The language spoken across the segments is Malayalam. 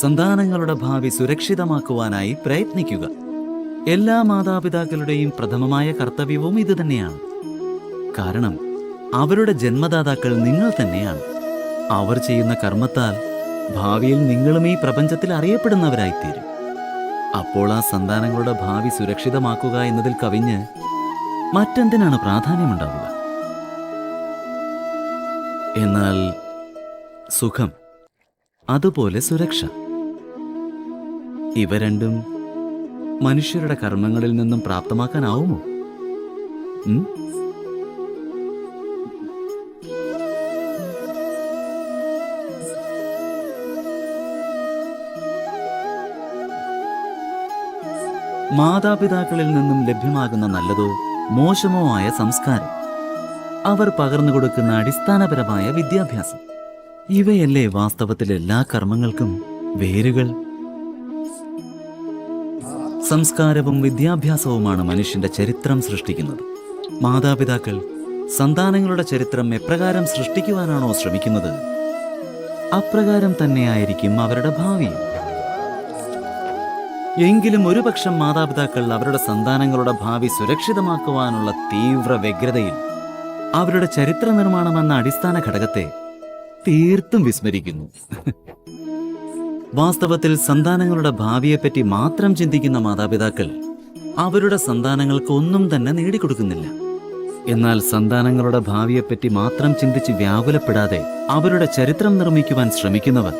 സന്താനങ്ങളുടെ ഭാവി സുരക്ഷിതമാക്കുവാനായി പ്രയത്നിക്കുക. എല്ലാ മാതാപിതാക്കളുടെയും പ്രഥമമായ കർത്തവ്യവും ഇതുതന്നെയാണ് കാരണം അവരുടെ ജന്മദാതാക്കൾ നിങ്ങൾ തന്നെയാണ്. അവർ ചെയ്യുന്ന കർമ്മത്താൽ ഭാവിയിൽ നിങ്ങളും ഈ പ്രപഞ്ചത്തിൽ അറിയപ്പെടുന്നവരായിത്തീരും. അപ്പോൾ ആ സന്താനങ്ങളുടെ ഭാവി സുരക്ഷിതമാക്കുക എന്നതിൽ കവിഞ്ഞ് മറ്റെന്തിനാണ് പ്രാധാന്യമുണ്ടാവുക? എന്നാൽ സുഖം അതുപോലെ സുരക്ഷ. ഇവ രണ്ടും മനുഷ്യരുടെ കർമ്മങ്ങളിൽ നിന്നും പ്രാപ്തമാക്കാനാവുമോ? മാതാപിതാക്കളിൽ നിന്നും ലഭ്യമാകുന്ന നല്ലതോ മോശമോ ആയ സംസ്കാരം. അവർ പകർന്നു കൊടുക്കുന്ന അടിസ്ഥാനപരമായ വിദ്യാഭ്യാസം. ഇവയല്ലേ വാസ്തവത്തിൽ എല്ലാ കർമ്മങ്ങൾക്കും വേരുകൾ? സംസ്കാരവും വിദ്യാഭ്യാസവുമാണ് മനുഷ്യന്റെ ചരിത്രം സൃഷ്ടിക്കുന്നത്. മാതാപിതാക്കൾ സന്താനങ്ങളുടെ ചരിത്രം എപ്രകാരം സൃഷ്ടിക്കുവാനാണോ ശ്രമിക്കുന്നത്? അപ്രകാരം തന്നെയായിരിക്കും അവരുടെ ഭാവി. എങ്കിലും ഒരുപക്ഷം മാതാപിതാക്കൾ അവരുടെ സന്താനങ്ങളുടെ ഭാവി സുരക്ഷിതമാക്കുവാനുള്ള തീവ്ര വ്യഗ്രതയിൽ അവരുടെ ചരിത്ര നിർമ്മാണം എന്ന അടിസ്ഥാന ഘടകത്തെ തീർത്തും വിസ്മരിക്കുന്നു. വാസ്തവത്തിൽ സന്താനങ്ങളുടെ ഭാവിയെപ്പറ്റി മാത്രം ചിന്തിക്കുന്ന മാതാപിതാക്കൾ അവരുടെ സന്താനങ്ങൾക്ക് ഒന്നും തന്നെ നേടിക്കൊടുക്കുന്നില്ല. എന്നാൽ സന്താനങ്ങളുടെ ഭാവിയെപ്പറ്റി മാത്രം ചിന്തിച്ച് വ്യാകുലപ്പെടാതെ അവരുടെ ചരിത്രം നിർമ്മിക്കുവാൻ ശ്രമിക്കുന്നവർ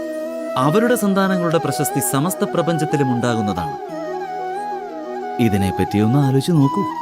അവരുടെ സന്താനങ്ങളുടെ പ്രശസ്തി സമസ്ത പ്രപഞ്ചത്തിലും ഉണ്ടാകുന്നതാണ്. ഇതിനെപ്പറ്റി ഒന്ന് ആലോചിച്ച് നോക്കൂ.